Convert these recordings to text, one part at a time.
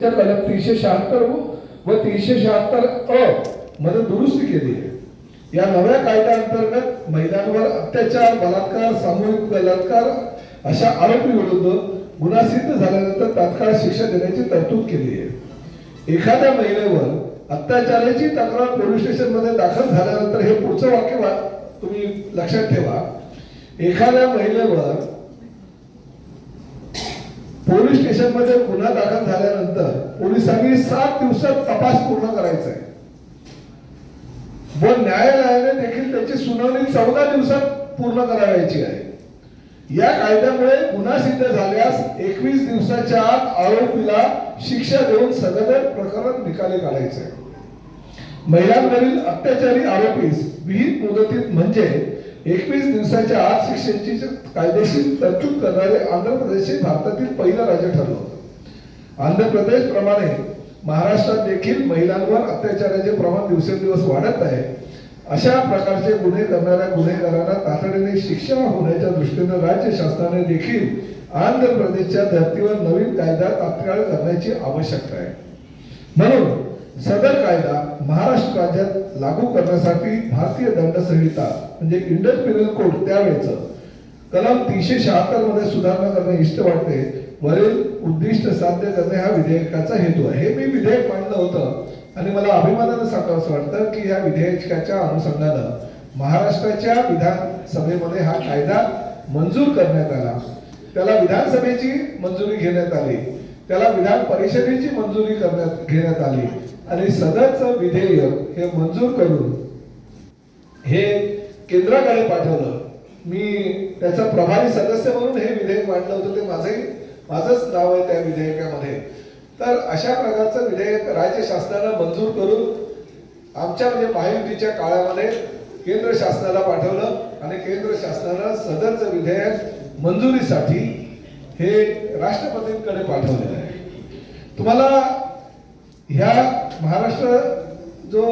त्या कलम तीनशे शहात्तर व तीनशे शहात्तर अ मध्ये दुरुस्ती केली आहे. या नव्या कायद्याअंतर्गत महिलांवर अत्याचार बलात्कार सामूहिक बलात्कार अशा आरोपी विरुद्ध गुन्हा सिद्ध झाल्यानंतर तात्काळ शिक्षा देण्याची तरतूद केली आहे. एखाद्या महिलेवर अत्याचाराची तक्रार पोलीस स्टेशनमध्ये दाखल झाल्यानंतर हे पुढचं वाक्य तुम्ही लक्षात ठेवा. एखाद्या महिलेवर पोलीस स्टेशनमध्ये गुन्हा दाखल झाल्यानंतर पोलिसांनी सात दिवसात तपास पूर्ण करायचा आहे. व न्यायालयाने देखील त्याची सुनावणी चौदा दिवसात पूर्ण करायची आहे. या कायद्यामुळे गुन्हा सिद्ध झाल्यास एकवीस दिवसाच्या आत आरोपीला शिक्षा देऊन सदर प्रकरण निकाली काढायचे महिलांवरील अत्याचारी आरोपीस विहित मुदतीत म्हणजे एकवीस दिवसाच्या आत शिक्षेची कायदेशीर तरतूद करणारे आंध्र प्रदेश हे भारतातील पहिलं राज्य ठरलं होतं. आंध्र प्रदेश प्रमाणे महाराष्ट्रात देखील महिलांवर अत्याचाराचे प्रमाण दिवसेंदिवस वाढत आहे. अशा प्रकारचे गुन्हे करणाऱ्या गुन्हेगारांना तातडीने शिक्षा होण्याच्या दृष्टीने राज्य शासनाने देखील आंध्र प्रदेशच्या धर्तीवर नवीन कायदा तात्काळ करण्याची आवश्यकता आहे. म्हणून सदर कायदा महाराष्ट्र राज्यात लागू करण्यासाठी भारतीय दंड संहिता म्हणजे इंडियन पिनल कोड त्यावेळेच कलम तीनशे शहात्तरमध्ये सुधारणा करणे इष्ट वाटते. वरील उद्दिष्ट साध्य करणे हा विधेयकाचा हेतू आहे. हे मी विधेयक मांडलं होतं आणि मला अभिमानानं सांगावं असं वाटतं की या विधेयकाच्या अनुषंगानं महाराष्ट्राच्या विधानसभेमध्ये हा कायदा मंजूर करण्यात आला. त्याला विधानसभेची मंजुरी घेण्यात आली. त्याला विधान परिषदेची मंजुरी करण्यात घेण्यात आली. आणि सदरचं विधेयक हे मंजूर करून हे केंद्राकडे पाठवलं. मी त्याचा प्रभारी सदस्य म्हणून हे विधेयक मांडलं होतं ते माझंही माझंच नाव आहे त्या विधेयकामध्ये. तर अशा प्रकारचं विधेयक राज्य शासनानं मंजूर करून आमच्या म्हणजे महायुतीच्या काळामध्ये केंद्र शासनाला पाठवलं आणि केंद्र शासनानं सदरचं विधेयक मंजुरीसाठी हे राष्ट्रपतींकडे पाठवलेलं आहे. तुम्हाला ह्या महाराष्ट्र जो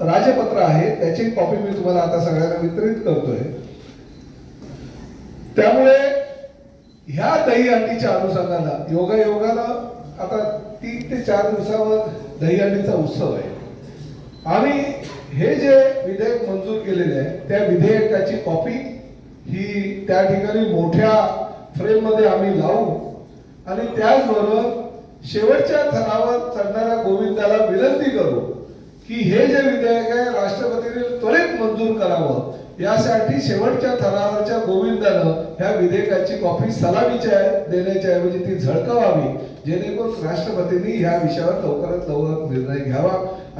राजपत्र आहे त्याची कॉपी मी तुम्हाला आता सगळ्यांना वितरित करतोय. त्यामुळे ह्या दहीहंडीच्या अनुषंगानं योगायोगानं आता तीन ते चार दिवसावर दहीहंडीचा उत्सव आहे. आणि हे जे विधेयक मंजूर केलेले आहे त्या विधेयकाची कॉपी ही त्या ठिकाणी मोठ्या फ्रेममध्ये आम्ही लावू. आणि त्याचबरोबर शेवटच्या थरावर चढणाऱ्या गोविंदाला विनंती करू की हे जे विधेयक आहे राष्ट्रपतीने त्वरित मंजूर करावं. यासाठी शेवटच्या थरावरच्या गोविंदानं ह्या विधेयकाची कॉपी सलामीच्या देण्याच्या ऐवजी ती झळकवावी जेणेकरून राष्ट्रपतींनी ह्या विषयावर लवकरात लवकर निर्णय घ्यावा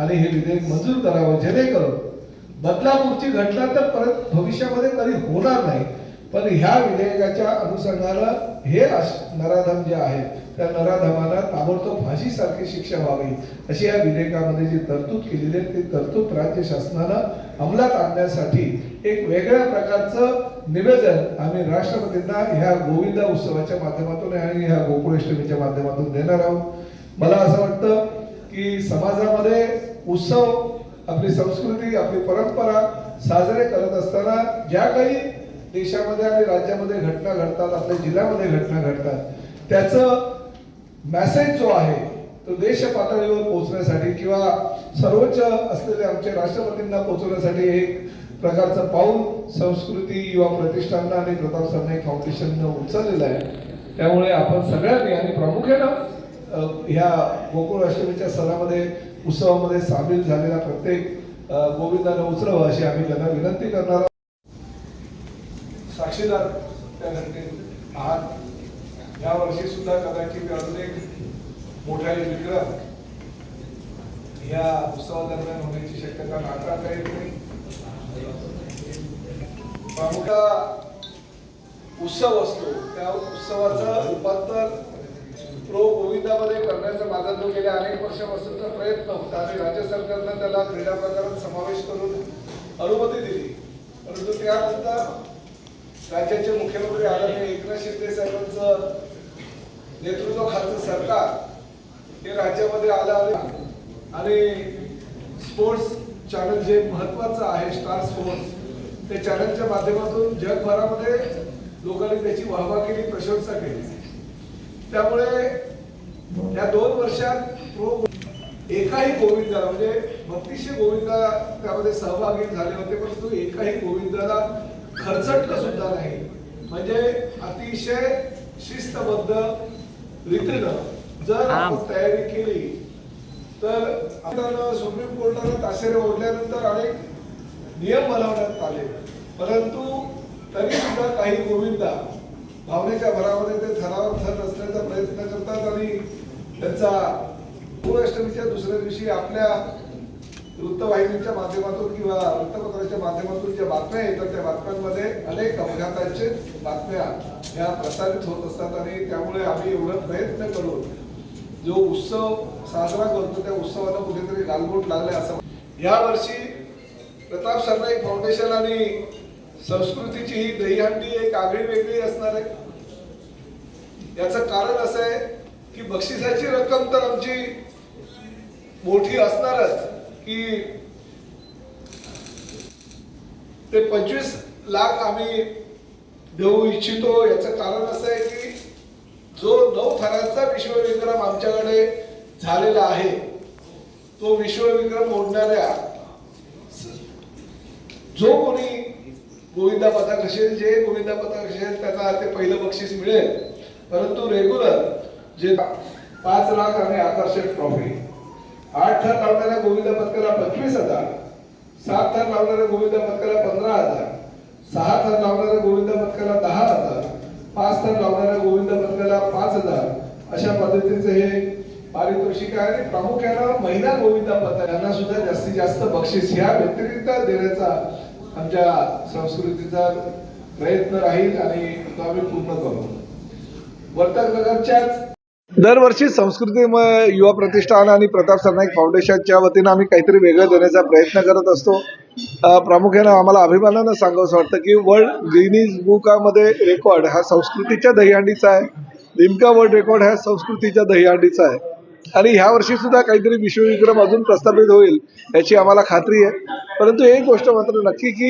आणि हे विधेयक मंजूर करावं. जेणेकरून बदलापूरची घटना तर परत भविष्यामध्ये कधी होणार नाही पण ह्या विधेयकाच्या अनुषंगानं हे नराधम जे आहे त्या नराधमाला ताबडतोब फाशीसारखी शिक्षा व्हावी. अशी या विधेयकामध्ये जी तरतूद केलेली आहे ती तरतूद राज्य शासनानं अंमलात आणण्यासाठी एक वेगळ्या प्रकारचं निवेदन आम्ही राष्ट्रपतींना ह्या गोविंदा उत्सवाच्या माध्यमातून आणि ह्या गोकुळाष्टमीच्या माध्यमातून देणार आहोत. मला असं वाटतं की समाजामध्ये उत्सव आपली संस्कृती आपली परंपरा साजरे करत असताना ज्या काही देशामध्ये आणि राज्यामध्ये घटना घडतात आपल्या जिल्ह्यामध्ये घटना घडतात. त्याचं मॅसेज जो आहे तो देश पातळीवर पोहोचण्यासाठी किंवा सर्वोच्च असलेले आमचे राष्ट्रपतींना पोहोचवण्यासाठी एक प्रकारचं पाऊल संस्कृती युवा प्रतिष्ठाननं आणि प्रताप सरनाईक फाउंडेशननं उचललेलं आहे. त्यामुळे आपण सगळ्यांनी आणि प्रामुख्यानं ह्या गोकुळ अष्टमीच्या सणामध्ये उत्सवामध्ये सामील झालेला प्रत्येक गोविंदाने गोविंदानं उचलावं अशी आम्ही त्यांना विनंती करणार साक्षीदार त्या घटनेत आहात. या वर्षी सुद्धा कदाचित अजून एक मोठा विक्रम या उत्सवादरम्यान होण्याची शक्यता नाकारता येत नाही. प्रामुख्या उत्सव असतो. त्या उत्सवाचं रूपांतर प्रो गोविंदामध्ये करण्याचा माझा जो गेल्या अनेक वर्षापासूनचा प्रयत्न होता आणि राज्य सरकारनं त्याला क्रीडा प्रकारात समावेश करून अनुमती दिली. परंतु त्यानंतर राज्याचे मुख्यमंत्री आदरणीय एकनाथ शिंदे साहेबांचं नेतृत्वाखालचं सरकार हे राज्यामध्ये आलं आणि स्पोर्ट्स चॅनल जे महत्वाचं आहे स्टार स्पोर्ट्स ते चॅनलच्या माध्यमातून जगभरामध्ये लोकांनी त्याची वाहवा केली प्रशंसा केली. त्यामुळे या दोन वर्षात प्रो एकाही गोविंदाला म्हणजे भक्तिशी गोविंदा त्यामध्ये सहभागी झाले होते परंतु एकाही गोविंदाला खर्चटलं सुद्धा नाही. म्हणजे अतिशय शिस्तबद्ध रीतीनं जर आपण तयारी केली तर आता सुप्रीम कोर्टानं ताशेरे ओढल्यानंतर अनेक नियम बनवण्यात आले. परंतु तरी सुद्धा काही गोविंदा भावनेच्या भरामध्ये ते थरावर थर असण्याचा प्रयत्न करतात आणि त्यांचा पूर्णाष्टमीच्या दुसऱ्या दिवशी आपल्या वृत्तवाहिनीच्या माध्यमातून किंवा वृत्तपत्राच्या माध्यमातून ज्या बातम्या येतात त्या बातम्यांमध्ये अनेक अपघातांचे बातम्या ह्या प्रसारित होत असतात आणि त्यामुळे आम्ही एवढं प्रयत्न करून जो उत्सव साजरा करतो त्या उत्सवाला कुठेतरी गालबोट लागले असं यावर्षी प्रताप सरनाईक फाउंडेशन आणि संस्कृतीची ही दहीहंडी एक आगळी वेगळी असणार आहे. याचं कारण असं आहे की बक्षिसाची रक्कम तर आमची मोठी असणारच. की ते पंचवीस लाख आम्ही देऊ इच्छितो. याचं कारण असं आहे की जो नऊ थरांचा विश्वविक्रम आमच्याकडे झालेला आहे तो विश्वविक्रम ओढणाऱ्या जो कोणी गोविंदा पथक असेल जे गोविंदा पथक असेल त्याला ते पहिलं बक्षीस मिळेल. परंतु रेग्युलर जे पाच लाख आणि आकर्षक ट्रॉफी आठ थर लावणाऱ्या गोविंदा पथकाला पंचवीस हजार सात थर लावणाऱ्या गोविंदा पथकाला पंधरा हजार सहा थर लावणाऱ्या गोविंदा पथकाला दहा हजार पाच थर लावणाऱ्या गोविंदा पथकाला पाच हजार. अशा पद्धतीचं हे पारितोषिक आहे आणि प्रामुख्यानं महिला गोविंदा पथक यांना सुद्धा जास्तीत जास्त बक्षीस ह्या व्यतिरिक्त देण्याचा आमच्या संस्कृतीचा प्रयत्न राहील आणि तो आम्ही पूर्ण करू. वर्तक नगरच्याच दरवर्षी संस्कृती युवा प्रतिष्ठान आणि प्रताप सरनाईक फाउंडेशनच्या वतीनं आम्ही काहीतरी वेगळं देण्याचा प्रयत्न करत असतो. प्रामुख्यानं आम्हाला अभिमानानं सांगावंसं वाटतं की वर्ल्ड गिनीज बुकामध्ये रेकॉर्ड हा संस्कृतीच्या दहीहंडीचा आहे. लिम्का वर्ल्ड रेकॉर्ड हा संस्कृतीच्या दहीहंडीचा आहे. आणि ह्या वर्षी सुद्धा काहीतरी विश्वविक्रम अजून प्रस्थापित होईल याची आम्हाला खात्री आहे. परंतु एक गोष्ट मात्र नक्की की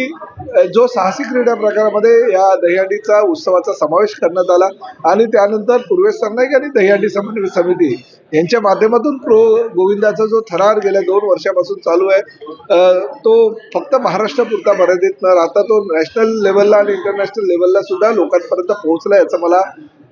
जो साहसी क्रीडा प्रकारामध्ये या दहीहंडीचा उत्सवाचा समावेश करण्यात आला आणि त्यानंतर पूर्वेश सरनाईक आणि दहीहंडी समन्वय समिती यांच्या माध्यमातून प्रो गोविंदाचा जो थरार गेल्या दोन वर्षापासून चालू आहे तो फक्त महाराष्ट्रापुरता मर्यादित न राहता तो नॅशनल लेवलला आणि इंटरनॅशनल लेवलला सुद्धा लोकांपर्यंत पोहोचला याचा मला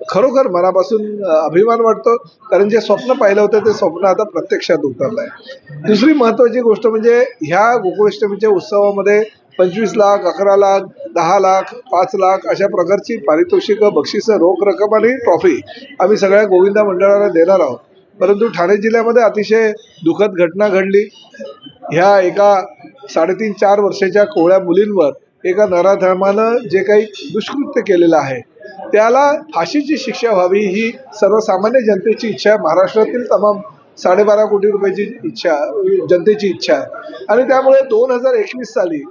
खरोखर मनापासून अभिमान वाटतो. कारण जे स्वप्न पाहिलं होतं ते स्वप्न आता प्रत्यक्षात उतरलं आहे दुसरी महत्त्वाची गोष्ट म्हणजे ह्या गोकुळाष्टमीच्या उत्सवामध्ये पंचवीस लाख अकरा लाख दहा लाख पाच लाख अशा प्रकारची पारितोषिकं बक्षिसं रोख रक्कम आणि ट्रॉफी आम्ही सगळ्या गोविंदा मंडळाला देणार आहोत. परंतु ठाणे जिल्ह्यामध्ये अतिशय दुःखद घटना घडली. ह्या एका साडेतीन चार वर्षाच्या कोवळ्या मुलींवर एका नराधर्मानं जे काही दुष्कृत्य केलेलं आहे त्याला फाशीची शिक्षा व्हावी ही सर्वसामान्य जनतेची इच्छा आहे. महाराष्ट्रातील तमाम साडेबारा कोटी रुपयाची इच्छा जनतेची इच्छा आहे. आणि त्यामुळे दोन हजार एकवीस साली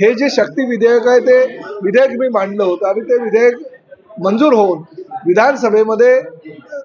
हे जे शक्ती विधेयक आहे ते विधेयक मी मांडलं होतं. आणि ते विधेयक मंजूर होऊन विधानसभेमध्ये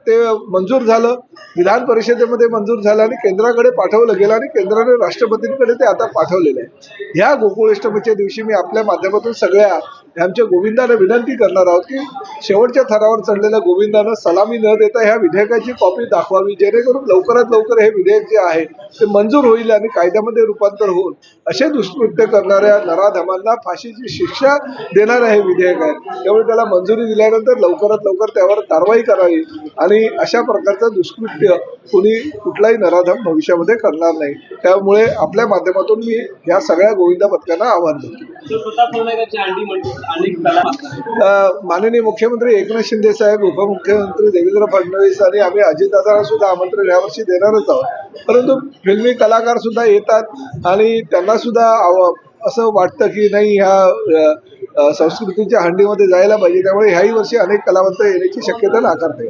ते मंजूर झालं. विधान परिषदेमध्ये मंजूर झालं आणि केंद्राकडे पाठवलं गेलं आणि केंद्राने राष्ट्रपतींकडे ते आता पाठवलेलं आहे. ह्या गोकुळाष्टमीच्या दिवशी मी आपल्या माध्यमातून सगळ्या आमच्या गोविंदाने विनंती करणार आहोत की शेवटच्या थरावर चढलेल्या गोविंदानं सलामी न देता ह्या विधेयकाची कॉपी दाखवावी जेणेकरून लवकरात लवकर हे विधेयक जे आहे ते मंजूर होईल आणि कायद्यामध्ये रूपांतर होऊन असे दुष्कृत्य करणाऱ्या नराधमांना फाशीची शिक्षा देणारं हे विधेयक आहे. त्यामुळे त्याला मंजुरी दिल्यानंतर लवकरात लवकर त्यावर कारवाई करावी आणि अशा प्रकारचं दुष्कृत्य कुणी कुठलाही नराधम भविष्यामध्ये करणार नाही. त्यामुळे आपल्या माध्यमातून मी ह्या सगळ्या गोविंदा पथकांना आव्हान देतो माननीय मुख्यमंत्री एकनाथ शिंदे साहेब उपमुख्यमंत्री देवेंद्र फडणवीस आणि आम्ही अजितदादांना सुद्धा आमंत्रण यावर्षी देणारच आहोत. परंतु फिल्मी कलाकार सुद्धा येतात आणि त्यांना सुद्धा असं वाटतं की नाही ह्या संस्कृतीच्या हंडीमध्ये जायला पाहिजे. त्यामुळे ह्याही वर्षी अनेक कलावंत येण्याची शक्यता नाकारते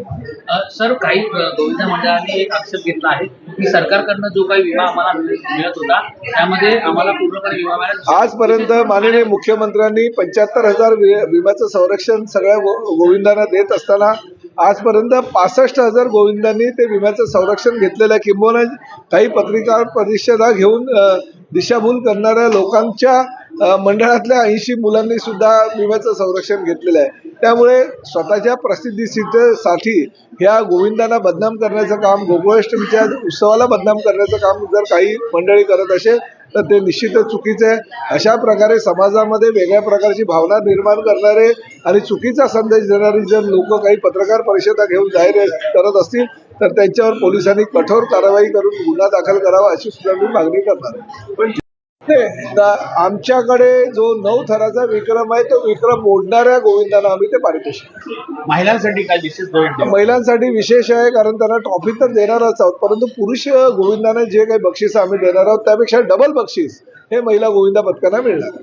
सर काही गोविंदा मंडळाने एक आक्षेप घेतला आहे की सरकारकडनं जो काही विमा आम्हाला मिळ- मिळत होता त्यामध्ये आम्हाला पूर्णपणे विमा आजपर्यंत माननीय मुख्यमंत्र्यांनी पंच्याहत्तर हजार विम्याचं संरक्षण सगळ्या गोविंदांना देत असताना आजपर्यंत पासष्ट हजार गोविंदांनी ते विम्याचं संरक्षण घेतलेलं आहे. किंबहुना काही पत्रकार परिषदा घेऊन दिशाभूल करणाऱ्या लोकांच्या मंडळातल्या ऐंशी मुलांनी सुद्धा विम्याचं संरक्षण घेतलेलं आहे. त्यामुळे स्वतःच्या प्रसिद्धीसाठी ह्या गोविंदांना बदनाम करण्याचं काम गोकुळाष्टमीच्या उत्सवाला बदनाम करण्याचं काम जर काही मंडळी करत असेल तर ते निश्चितच चुकीचे आहे. अशा प्रकारे समाजामध्ये वेगळ्या प्रकारची भावना निर्माण करणारे आणि चुकीचा संदेश देणारी जर लोक काही पत्रकार परिषदा घेऊन जाहीर करत असतील तर त्यांच्यावर पोलिसांनी कठोर कारवाई करून गुन्हा दाखल करावा अशी सुद्धा मी मागणी करणार पण आमच्याकडे जो नऊ थराचा विक्रम आहे तो विक्रम मोडणाऱ्या गोविंदांना आम्ही ते पारितोषिक महिलांसाठी काय विशेष? महिलांसाठी विशेष आहे कारण त्यांना ट्रॉफी तर देणारच आहोत परंतु पुरुष गोविंदांना जे काही बक्षीस आम्ही देणार आहोत त्यापेक्षा डबल बक्षीस हे महिला गोविंदा पथकांना मिळणार.